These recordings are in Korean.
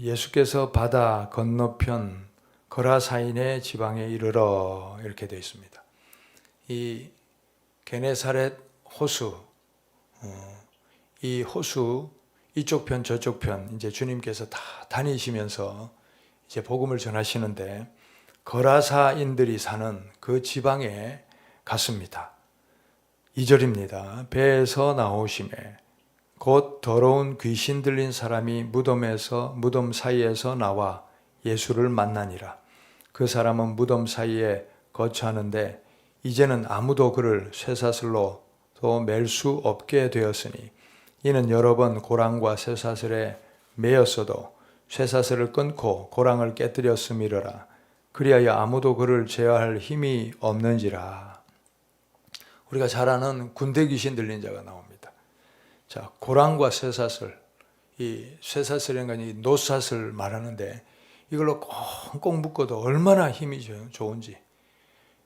예수께서 바다 건너편 거라사인의 지방에 이르러 이렇게 되어 있습니다. 이 게네사렛 호수, 어, 이 호수 이쪽 편 저쪽 편 이제 주님께서 다 다니시면서 이제 복음을 전하시는데 거라사인들이 사는 그 지방에 갔습니다. 2절입니다. 배에서 나오심에 곧 더러운 귀신 들린 사람이 무덤에서 무덤 사이에서 나와 예수를 만나니라. 그 사람은 무덤 사이에 거처하는데 이제는 아무도 그를 쇠사슬로 또맬수 없게 되었으니 이는 여러 번 고랑과 쇠사슬에 매였어도 쇠사슬을 끊고 고랑을 깨뜨렸음이러라. 그리하여 아무도 그를 제어할 힘이 없는지라. 우리가 잘 아는 군대 귀신 들린 자가 나옵니다. 자, 고랑과 쇠사슬, 이 쇠사슬이라는 건 이 노사슬 말하는데 이걸로 꽁꽁 묶어도 얼마나 힘이 좋은지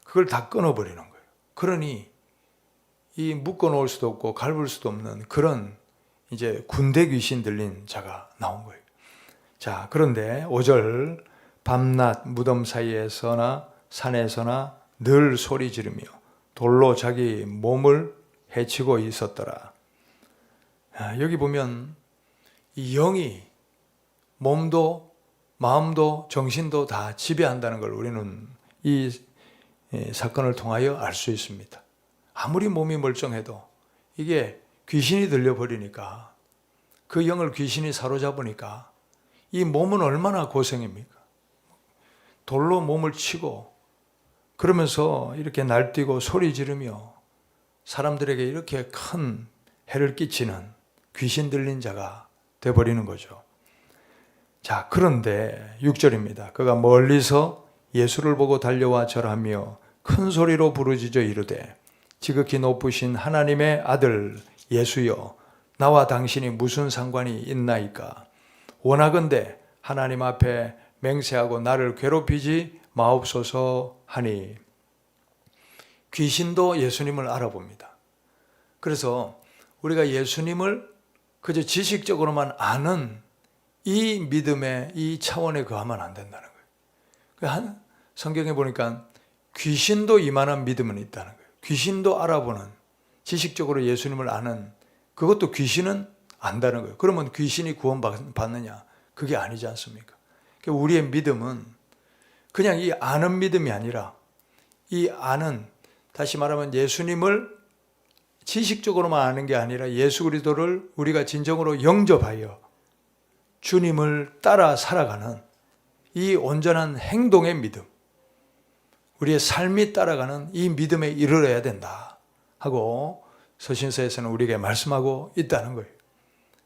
그걸 다 끊어버리는 거예요. 그러니 이 묶어 놓을 수도 없고 갈불 수도 없는 그런 이제 군대 귀신 들린 자가 나온 거예요. 자, 그런데 5절 밤낮 무덤 사이에서나 산에서나 늘 소리 지르며 돌로 자기 몸을 해치고 있었더라. 아, 여기 보면 이 영이 몸도 마음도 정신도 다 지배한다는 걸 우리는 이 예, 사건을 통하여 알 수 있습니다. 아무리 몸이 멀쩡해도 이게 귀신이 들려버리니까 그 영을 귀신이 사로잡으니까 이 몸은 얼마나 고생입니까? 돌로 몸을 치고 그러면서 이렇게 날뛰고 소리 지르며 사람들에게 이렇게 큰 해를 끼치는 귀신 들린 자가 되어버리는 거죠. 자, 그런데 6절입니다. 그가 멀리서 예수를 보고 달려와 절하며 큰 소리로 부르짖어 이르되 지극히 높으신 하나님의 아들 예수여 나와 당신이 무슨 상관이 있나이까 원하건대 하나님 앞에 맹세하고 나를 괴롭히지 마옵소서 하니 귀신도 예수님을 알아봅니다. 그래서 우리가 예수님을 그저 지식적으로만 아는 이 믿음의 이 차원에 거하면 안 된다는 거예요. 그한 성경에 보니까 귀신도 이만한 믿음은 있다는 거예요. 귀신도 알아보는 지식적으로 예수님을 아는 그것도 귀신은 안다는 거예요. 그러면 귀신이 구원받느냐? 그게 아니지 않습니까? 그러니까 우리의 믿음은 그냥 이 아는 믿음이 아니라 이 아는 다시 말하면 예수님을 지식적으로만 아는 게 아니라 예수 그리스도를 우리가 진정으로 영접하여 주님을 따라 살아가는 이 온전한 행동의 믿음, 우리의 삶이 따라가는 이 믿음에 이르러야 된다 하고 서신서에서는 우리에게 말씀하고 있다는 거예요.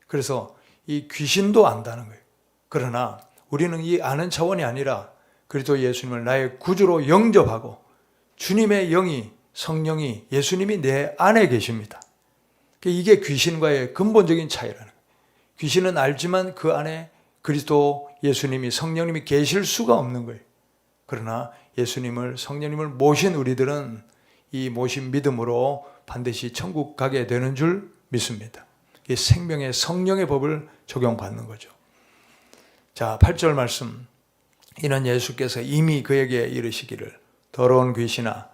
그래서 이 귀신도 안다는 거예요. 그러나 우리는 이 아는 차원이 아니라 그리스도 예수님을 나의 구주로 영접하고 주님의 영이 성령이 예수님이 내 안에 계십니다. 이게 귀신과의 근본적인 차이라는 거예요. 귀신은 알지만 그 안에 그리스도 예수님이 성령님이 계실 수가 없는 거예요. 그러나 예수님을 성령님을 모신 우리들은 이 모신 믿음으로 반드시 천국 가게 되는 줄 믿습니다. 이 생명의 성령의 법을 적용받는 거죠. 자, 8절 말씀. 이는 예수께서 이미 그에게 이르시기를 더러운 귀신아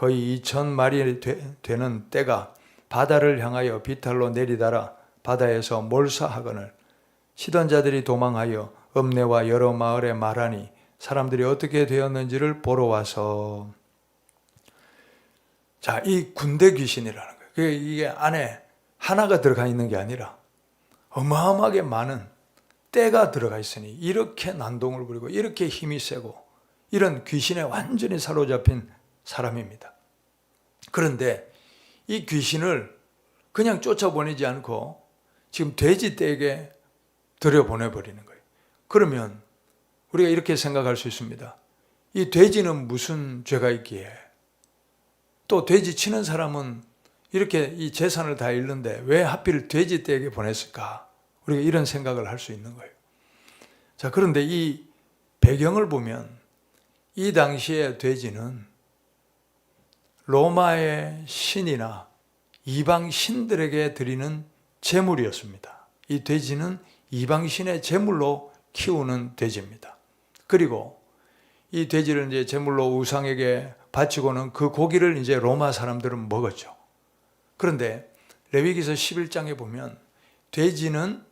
거의 이천 마리 되는 떼가 바다를 향하여 비탈로 내리달아 바다에서 몰사하거늘 시던 자들이 도망하여 읍내와 여러 마을에 말하니 사람들이 어떻게 되었는지를 보러 와서 자, 이 군대 귀신이라는 거예요. 이게 안에 하나가 들어가 있는 게 아니라 어마어마하게 많은 때가 들어가 있으니 이렇게 난동을 부리고 이렇게 힘이 세고 이런 귀신에 완전히 사로잡힌 사람입니다. 그런데 이 귀신을 그냥 쫓아보내지 않고 지금 돼지 떼에게 들여보내버리는 거예요. 그러면 우리가 이렇게 생각할 수 있습니다. 이 돼지는 무슨 죄가 있기에 또 돼지 치는 사람은 이렇게 이 재산을 다 잃는데 왜 하필 돼지 떼에게 보냈을까? 우리가 이런 생각을 할 수 있는 거예요. 자, 그런데 이 배경을 보면 이 당시에 돼지는 로마의 신이나 이방 신들에게 드리는 제물이었습니다. 이 돼지는 이방 신의 제물로 키우는 돼지입니다. 그리고 이 돼지를 이제 제물로 우상에게 바치고는 그 고기를 이제 로마 사람들은 먹었죠. 그런데 레위기서 11장에 보면 돼지는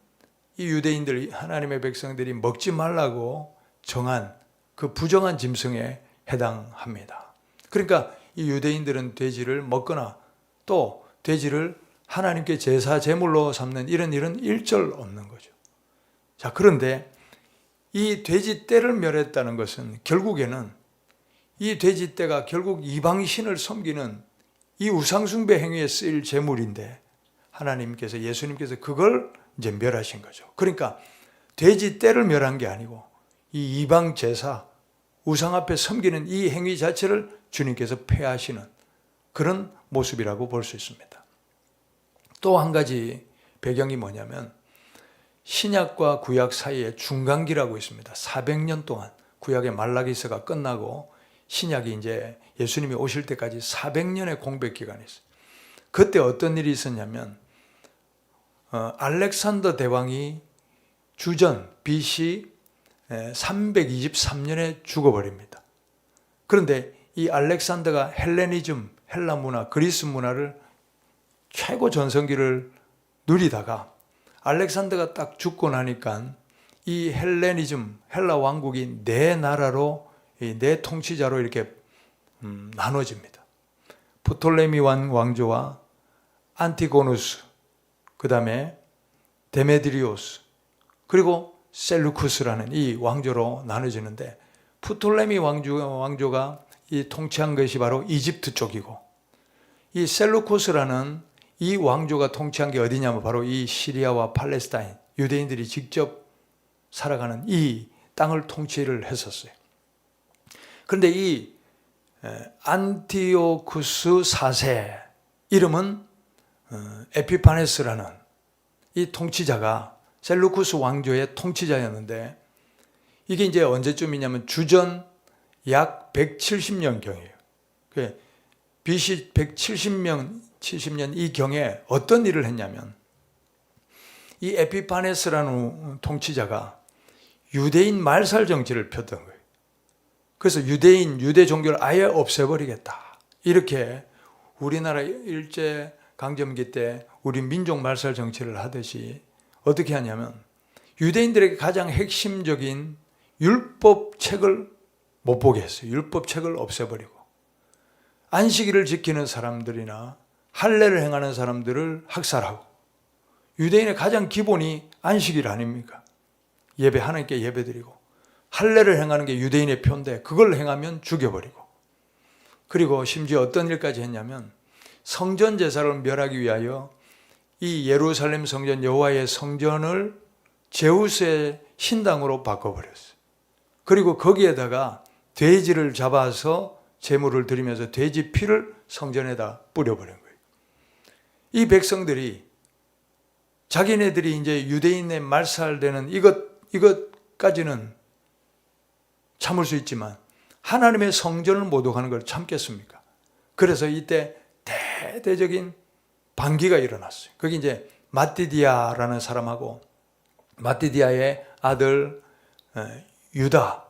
이 유대인들 하나님의 백성들이 먹지 말라고 정한 그 부정한 짐승에 해당합니다. 그러니까 이 유대인들은 돼지를 먹거나 또 돼지를 하나님께 제사 제물로 삼는 이런 일은 일절 없는 거죠. 자, 그런데 이 돼지 떼를 멸했다는 것은 결국에는 이 돼지 떼가 결국 이방신을 섬기는 이 우상숭배 행위에 쓰일 제물인데 하나님께서 예수님께서 그걸 이제 멸하신 거죠. 그러니까 돼지 떼를 멸한 게 아니고 이 이방 제사 우상 앞에 섬기는 이 행위 자체를 주님께서 폐하시는 그런 모습이라고 볼 수 있습니다. 또 한 가지 배경이 뭐냐면 신약과 구약 사이에 중간기라고 있습니다. 400년 동안 구약의 말라기서가 끝나고 신약이 이제 예수님이 오실 때까지 400년의 공백 기간이 있어요. 그때 어떤 일이 있었냐면 어, 알렉산더 대왕이 주전 BC 323년에 죽어버립니다. 그런데 이 알렉산더가 헬레니즘, 헬라 문화, 그리스 문화를 최고 전성기를 누리다가 알렉산더가 딱 죽고 나니까 이 헬레니즘, 헬라 왕국이 네 나라로 네 통치자로 이렇게 음, 나눠집니다. 프톨레미 왕 왕조와 안티고누스, 그 다음에 데메드리오스, 그리고 셀루쿠스라는 이 왕조로 나눠지는데 프톨레미 왕조, 왕조가 이 통치한 것이 바로 이집트 쪽이고 이 셀루쿠스라는 이 왕조가 통치한 게 어디냐면 바로 이 시리아와 팔레스타인 유대인들이 직접 살아가는 이 땅을 통치를 했었어요. 그런데 이 안티오쿠스 4세 이름은 어, 에피파네스라는 이 통치자가 셀루쿠스 왕조의 통치자였는데 이게 이제 언제쯤이냐면 주전 약 170년 경이에요. 그 BC 170년 70년 이 경에 어떤 일을 했냐면 이 에피파네스라는 통치자가 유대인 말살 정치를 폈던 거예요. 그래서 유대인 유대 종교를 아예 없애버리겠다. 이렇게 우리나라 일제 강점기 때 우리 민족 말살 정치를 하듯이 어떻게 하냐면 유대인들에게 가장 핵심적인 율법 책을 못 보게 했어요. 율법 책을 없애버리고 안식일을 지키는 사람들이나 할례를 행하는 사람들을 학살하고 유대인의 가장 기본이 안식일 아닙니까? 예배 하나님께 예배드리고 할례를 행하는 게 유대인의 표인데 그걸 행하면 죽여버리고 그리고 심지어 어떤 일까지 했냐면 성전 제사를 멸하기 위하여 이 예루살렘 성전 여호와의 성전을 제우스의 신당으로 바꿔버렸어요. 그리고 거기에다가 돼지를 잡아서 제물을 드리면서 돼지 피를 성전에다 뿌려버린 거예요. 이 백성들이 자기네들이 이제 유대인의 말살되는 이것 이것까지는 참을 수 있지만 하나님의 성전을 모독하는 걸 참겠습니까? 그래서 이때 대대적인 반기가 일어났어요. 거기 이제 마티디아라는 사람하고 마티디아의 아들 어, 유다,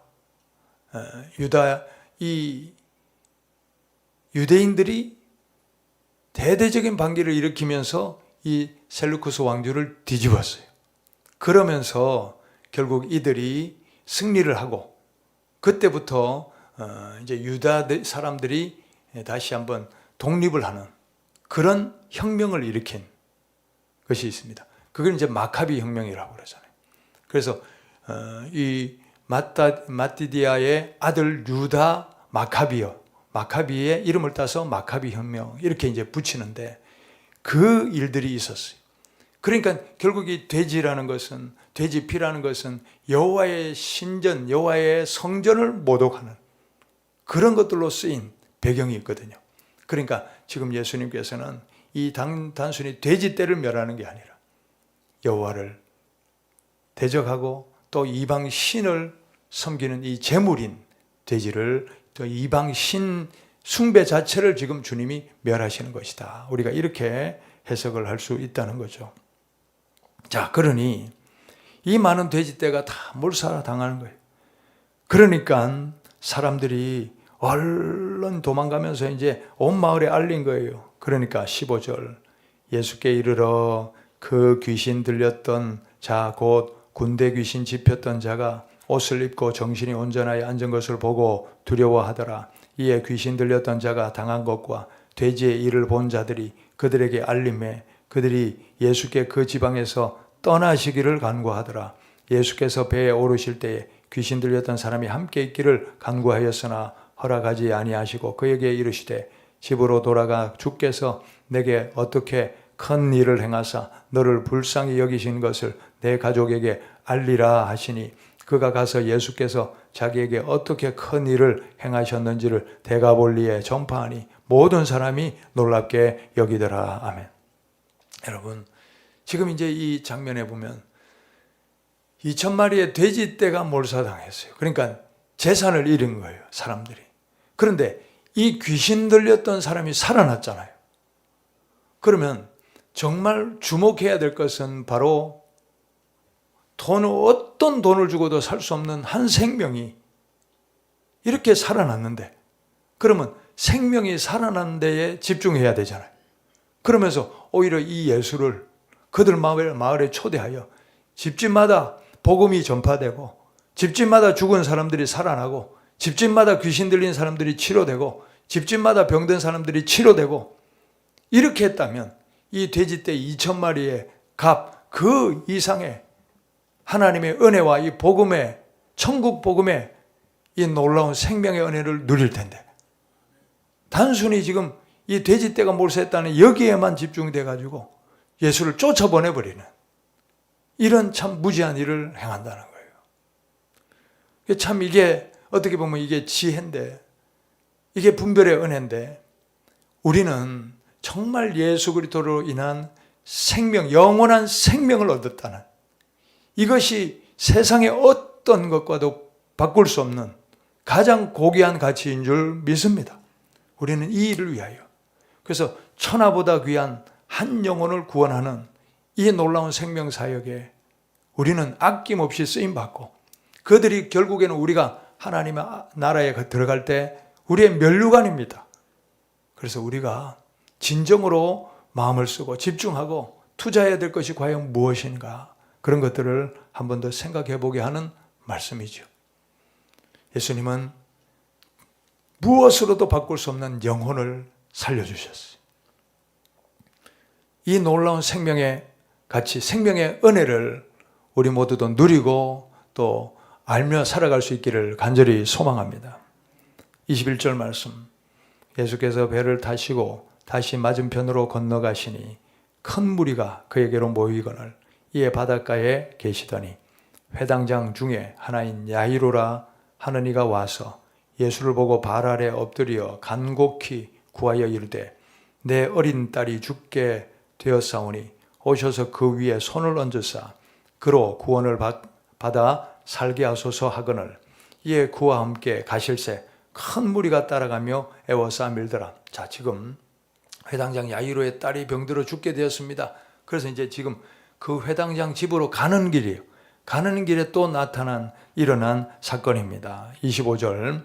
어, 유다 이 유대인들이 대대적인 반기를 일으키면서 이 셀루쿠스 왕조를 뒤집었어요. 그러면서 결국 이들이 승리를 하고 그때부터 어, 이제 유다 사람들이 다시 한번 독립을 하는 그런 혁명을 일으킨 것이 있습니다. 그걸 이제 마카비 혁명이라고 그러잖아요. 그래서 어, 이 마타, 마티디아의 아들 유다 마카비어, 마카비의 이름을 따서 마카비 혁명 이렇게 이제 붙이는데 그 일들이 있었어요. 그러니까 결국 이 돼지라는 것은 돼지 피라는 것은 여호와의 신전, 여호와의 성전을 모독하는 그런 것들로 쓰인 배경이 있거든요. 그러니까 지금 예수님께서는 이 단, 단순히 돼지 떼를 멸하는 게 아니라 여호와를 대적하고 또 이방 신을 섬기는 이 제물인 돼지를 또 이방 신 숭배 자체를 지금 주님이 멸하시는 것이다. 우리가 이렇게 해석을 할 수 있다는 거죠. 자, 그러니 이 많은 돼지떼가 다 몰살당하는 거예요. 그러니까 사람들이 얼른 도망가면서 이제 온 마을에 알린 거예요. 그러니까 15절 예수께 이르러 그 귀신 들렸던 자 곧 군대 귀신 집혔던 자가 옷을 입고 정신이 온전하여 앉은 것을 보고 두려워하더라. 이에 귀신 들렸던 자가 당한 것과 돼지의 일을 본 자들이 그들에게 알림해 그들이 예수께 그 지방에서 떠나시기를 간구하더라. 예수께서 배에 오르실 때에 귀신 들렸던 사람이 함께 있기를 간구하였으나 허락하지 아니하시고 그에게 이르시되 집으로 돌아가 주께서 내게 어떻게 큰 일을 행하사 너를 불쌍히 여기신 것을 내 가족에게 알리라 하시니 그가 가서 예수께서 자기에게 어떻게 큰 일을 행하셨는지를 대가볼리에 전파하니 모든 사람이 놀랍게 여기더라. 아멘. 여러분, 지금 이제 이 장면에 보면 2천 마리의 돼지떼가 몰사당했어요. 그러니까 재산을 잃은 거예요, 사람들이. 그런데 이 귀신 들렸던 사람이 살아났잖아요. 그러면 정말 주목해야 될 것은 바로 돈을 어떤 돈을 주고도 살 수 없는 한 생명이 이렇게 살아났는데 그러면 생명이 살아난 데에 집중해야 되잖아요. 그러면서 오히려 이 예수를 그들 마을, 마을에 초대하여 집집마다 복음이 전파되고 집집마다 죽은 사람들이 살아나고 집집마다 귀신 들린 사람들이 치료되고 집집마다 병든 사람들이 치료되고 이렇게 했다면 이 돼지떼 2천 마리의 값 그 이상의 하나님의 은혜와 이 복음의 천국 복음의 이 놀라운 생명의 은혜를 누릴 텐데 단순히 지금 이 돼지떼가 몰수했다는 여기에만 집중돼 가지고 예수를 쫓아보내 버리는 이런 참 무지한 일을 행한다는 거예요. 참 이게 어떻게 보면 이게 지혜인데 이게 분별의 은혜인데 우리는 정말 예수 그리스도로 인한 생명, 영원한 생명을 얻었다는 이것이 세상의 어떤 것과도 바꿀 수 없는 가장 고귀한 가치인 줄 믿습니다. 우리는 이 일을 위하여. 그래서 천하보다 귀한 한 영혼을 구원하는 이 놀라운 생명 사역에 우리는 아낌없이 쓰임 받고 그들이 결국에는 우리가 하나님의 나라에 들어갈 때 우리의 면류관입니다. 그래서 우리가 진정으로 마음을 쓰고 집중하고 투자해야 될 것이 과연 무엇인가 그런 것들을 한 번 더 생각해 보게 하는 말씀이죠. 예수님은 무엇으로도 바꿀 수 없는 영혼을 살려주셨어요. 이 놀라운 생명의 가치, 생명의 은혜를 우리 모두도 누리고 또 알며 살아갈 수 있기를 간절히 소망합니다. 21절 말씀. 예수께서 배를 타시고 다시 맞은편으로 건너가시니 큰 무리가 그에게로 모이거늘 이에 바닷가에 계시더니 회당장 중에 하나인 야이로라 하는 이가 와서 예수를 보고 발 아래 엎드려 간곡히 구하여 이르되 내 어린 딸이 죽게 되었사오니 오셔서 그 위에 손을 얹으사 그로 구원을 받아 살게 하소서 하거늘 이에 그와 함께 가실새 큰 무리가 따라가며 애워싸 밀더라. 자, 지금 회당장 야이로의 딸이 병들어 죽게 되었습니다. 그래서 이제 지금 그 회당장 집으로 가는 길이에요. 가는 길에 또 나타난 일어난 사건입니다. 25절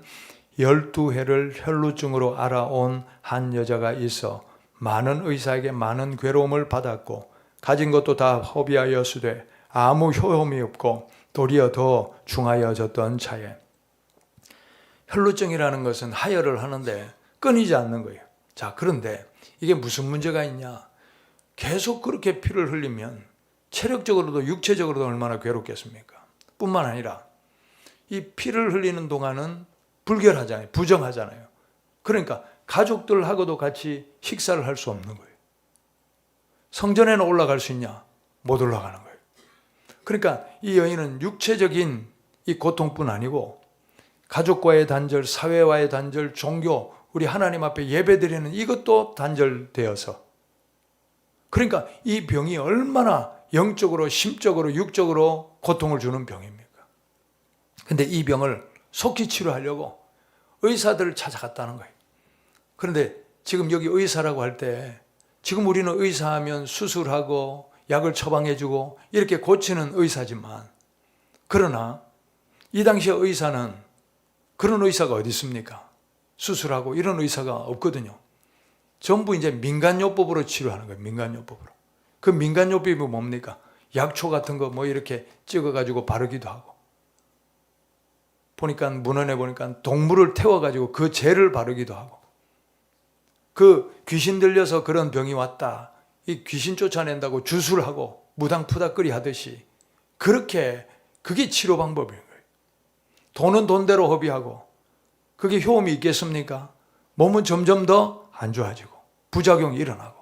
12해를 혈루증으로 알아온 한 여자가 있어 많은 의사에게 많은 괴로움을 받았고 가진 것도 다 허비하였으되 아무 효험이 없고 도리어 더 중하여졌던 차에 혈루증이라는 것은 하혈을 하는데 끊이지 않는 거예요. 자, 그런데 이게 무슨 문제가 있냐? 계속 그렇게 피를 흘리면 체력적으로도 육체적으로도 얼마나 괴롭겠습니까? 뿐만 아니라 이 피를 흘리는 동안은 불결하잖아요. 부정하잖아요. 그러니까 가족들하고도 같이 식사를 할 수 없는 거예요. 성전에는 올라갈 수 있냐? 못 올라가는 거예요. 그러니까 이 여인은 육체적인 이 고통뿐 아니고 가족과의 단절, 사회와의 단절, 종교, 우리 하나님 앞에 예배드리는 이것도 단절되어서 그러니까 이 병이 얼마나 영적으로, 심적으로, 육적으로 고통을 주는 병입니까? 근데 이 병을 속히 치료하려고 의사들을 찾아갔다는 거예요. 그런데 지금 여기 의사라고 할 때 지금 우리는 의사하면 수술하고 약을 처방해주고 이렇게 고치는 의사지만 그러나 이 당시의 의사는 그런 의사가 어디 있습니까? 수술하고 이런 의사가 없거든요. 전부 이제 민간요법으로 치료하는 거예요. 민간요법으로. 그 민간요법이 뭡니까? 약초 같은 거 뭐 이렇게 찍어가지고 바르기도 하고. 보니까 문헌에 보니까 동물을 태워가지고 그 죄를 바르기도 하고. 그 귀신 들려서 그런 병이 왔다. 이 귀신 쫓아낸다고 주술 하고 무당푸다거리 하듯이 그렇게 그게 치료 방법인 거예요. 돈은 돈대로 허비하고 그게 효험이 있겠습니까? 몸은 점점 더 안 좋아지고 부작용이 일어나고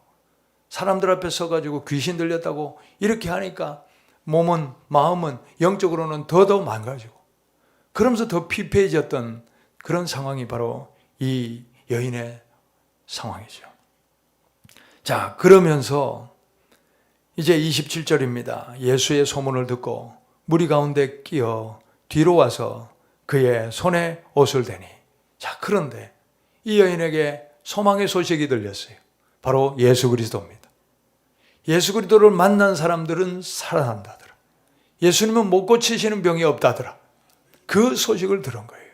사람들 앞에 서가지고 귀신 들렸다고 이렇게 하니까 몸은 마음은 영적으로는 더더 망가지고 그러면서 더 피폐해졌던 그런 상황이 바로 이 여인의 상황이죠. 자, 그러면서 이제 27절입니다. 예수의 소문을 듣고 무리 가운데 끼어 뒤로 와서 그의 손에 옷을 대니. 자, 그런데 이 여인에게 소망의 소식이 들렸어요. 바로 예수 그리스도입니다. 예수 그리스도를 만난 사람들은 살아난다더라. 예수님은 못 고치시는 병이 없다더라. 그 소식을 들은 거예요.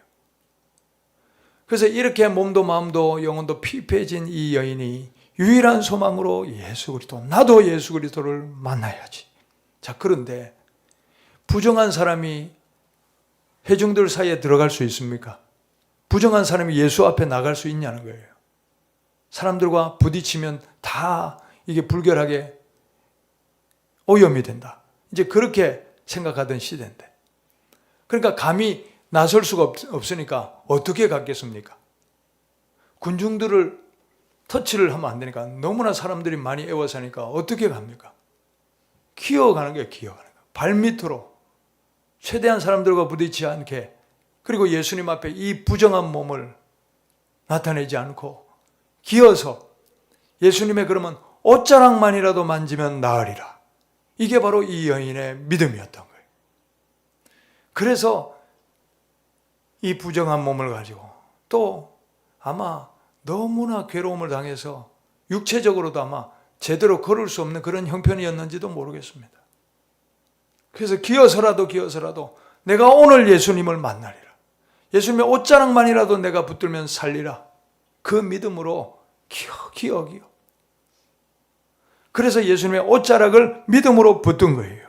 그래서 이렇게 몸도 마음도 영혼도 피폐해진 이 여인이 유일한 소망으로 예수 그리스도, 나도 예수 그리스도를 만나야지. 자, 그런데 부정한 사람이 회중들 사이에 들어갈 수 있습니까? 부정한 사람이 예수 앞에 나갈 수 있냐는 거예요. 사람들과 부딪히면 다 이게 불결하게 오염이 된다. 이제 그렇게 생각하던 시대인데. 그러니까 감히 나설 수가 없, 으니까 어떻게 갔겠습니까? 군중들을 터치를 하면 안 되니까 너무나 사람들이 많이 애워사니까 어떻게 갑니까? 기어가는 거예요, 기어가는 거. 발밑으로 최대한 사람들과 부딪히지 않게 그리고 예수님 앞에 이 부정한 몸을 나타내지 않고 기어서 예수님의 그러면 옷자락만이라도 만지면 나으리라. 이게 바로 이 여인의 믿음이었던 거예요. 그래서 이 부정한 몸을 가지고 또 아마 너무나 괴로움을 당해서 육체적으로도 아마 제대로 걸을 수 없는 그런 형편이었는지도 모르겠습니다. 그래서 기어서라도 기어서라도 내가 오늘 예수님을 만나리라. 예수님의 옷자락만이라도 내가 붙들면 살리라. 그 믿음으로 기어 기어 기어. 그래서 예수님의 옷자락을 믿음으로 붙든 거예요.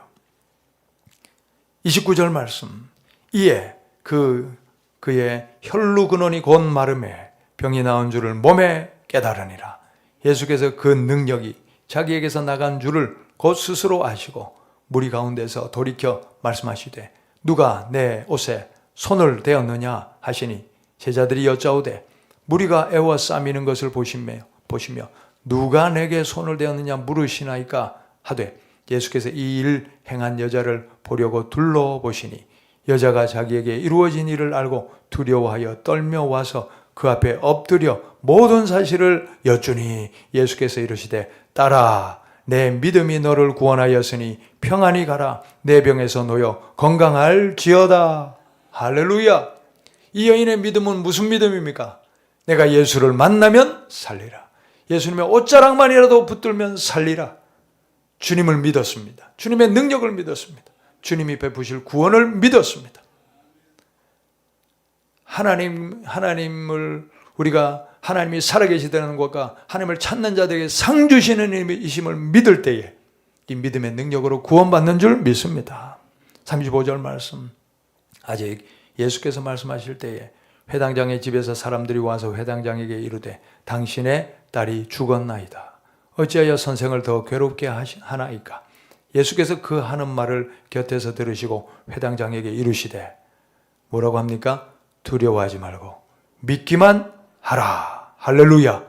29절 말씀. 이에 그 그의 혈루 근원이 곧 마름에 병이 나온 줄을 몸에 깨달으니라. 예수께서 그 능력이 자기에게서 나간 줄을 곧 스스로 아시고 무리 가운데서 돌이켜 말씀하시되 누가 내 옷에 손을 대었느냐 하시니 제자들이 여짜오되 무리가 애워 싸미는 것을 보시며 보시며 누가 내게 손을 대었느냐 물으시나이까 하되 예수께서 이 일 행한 여자를 보려고 둘러보시니 여자가 자기에게 이루어진 일을 알고 두려워하여 떨며 와서 그 앞에 엎드려 모든 사실을 여쭈니 예수께서 이르시되 따라 내 믿음이 너를 구원하였으니 평안히 가라. 내 병에서 놓여 건강할지어다. 할렐루야. 이 여인의 믿음은 무슨 믿음입니까? 내가 예수를 만나면 살리라. 예수님의 옷자락만이라도 붙들면 살리라. 주님을 믿었습니다. 주님의 능력을 믿었습니다. 주님이 베푸실 구원을 믿었습니다. 하나님, 하나님을 우리가 하나님이 살아계시다는 것과 하나님을 찾는 자들에게 상 주시는 이심을 믿을 때에 이 믿음의 능력으로 구원받는 줄 믿습니다. 35절 말씀. 아직 예수께서 말씀하실 때에 회당장의 집에서 사람들이 와서 회당장에게 이르되 당신의 딸이 죽었나이다. 어찌하여 선생을 더 괴롭게 하나이까? 예수께서 그 하는 말을 곁에서 들으시고 회당장에게 이르시되 뭐라고 합니까? 두려워하지 말고 믿기만 하라. 할렐루야.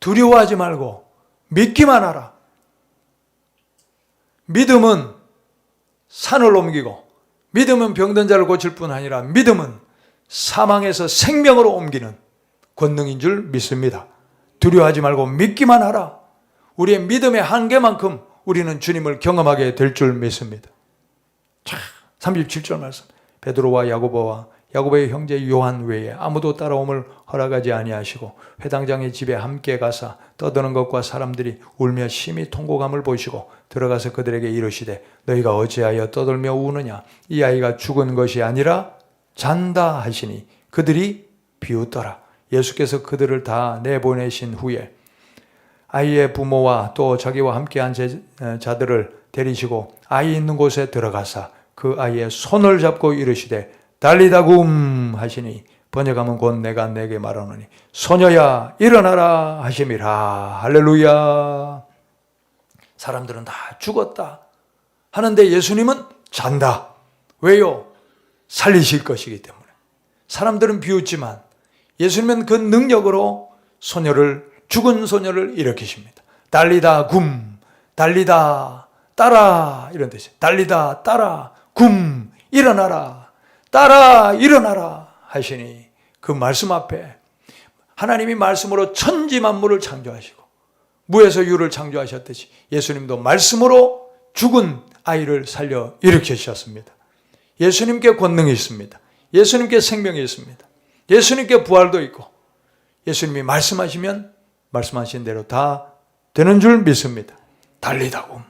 두려워하지 말고 믿기만 하라. 믿음은 산을 옮기고 믿음은 병든 자를 고칠 뿐 아니라 믿음은 사망에서 생명으로 옮기는 권능인 줄 믿습니다. 두려워하지 말고 믿기만 하라. 우리의 믿음의 한계만큼 우리는 주님을 경험하게 될 줄 믿습니다. 자, 37절 말씀. 베드로와 야고보와 야고보의 형제 요한 외에 아무도 따라옴을 허락하지 아니하시고 회당장의 집에 함께 가사 떠드는 것과 사람들이 울며 심히 통곡함을 보시고 들어가서 그들에게 이르시되 너희가 어찌하여 떠들며 우느냐? 이 아이가 죽은 것이 아니라 잔다 하시니 그들이 비웃더라. 예수께서 그들을 다 내보내신 후에 아이의 부모와 또 자기와 함께한 제- 어, 자들을 데리시고 아이 있는 곳에 들어가사 그 아이의 손을 잡고 이르시되 달리다 굼 하시니 번역하면 곧 내가 내게 말하노니 소녀야 일어나라 하심이라. 할렐루야. 사람들은 다 죽었다 하는데 예수님은 잔다. 왜요? 살리실 것이기 때문에. 사람들은 비웃지만 예수님은 그 능력으로 소녀를 죽은 소녀를 일으키십니다. 달리다 굼, 달리다 따라. 이런 뜻이 달리다 따라 굼 일어나라 따라 일어나라 하시니 그 말씀 앞에 하나님이 말씀으로 천지 만물을 창조하시고 무에서 유를 창조하셨듯이 예수님도 말씀으로 죽은 아이를 살려 일으키셨습니다. 예수님께 권능이 있습니다. 예수님께 생명이 있습니다. 예수님께 부활도 있고 예수님이 말씀하시면 말씀하신 대로 다 되는 줄 믿습니다. 달리다고.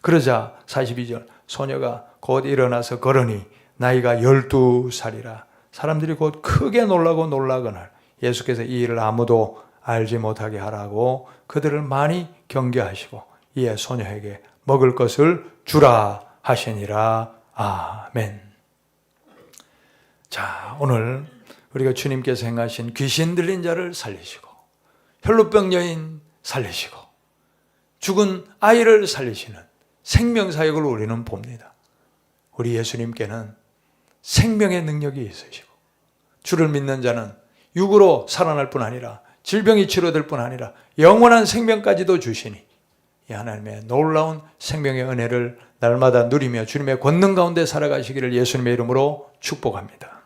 그러자 42절 소녀가 곧 일어나서 걸으니 나이가 12살이라 사람들이 곧 크게 놀라고 놀라거늘 예수께서 이 일을 아무도 알지 못하게 하라고 그들을 많이 경계하시고 이에 소녀에게 먹을 것을 주라 하시니라 아멘. 자, 오늘 우리가 주님께서 행하신 귀신 들린 자를 살리시고 혈루병 여인 살리시고 죽은 아이를 살리시는 생명 사역을 우리는 봅니다. 우리 예수님께는 생명의 능력이 있으시고 주를 믿는 자는 육으로 살아날 뿐 아니라 질병이 치료될 뿐 아니라 영원한 생명까지도 주시니 이 하나님의 놀라운 생명의 은혜를 날마다 누리며 주님의 권능 가운데 살아가시기를 예수님의 이름으로 축복합니다.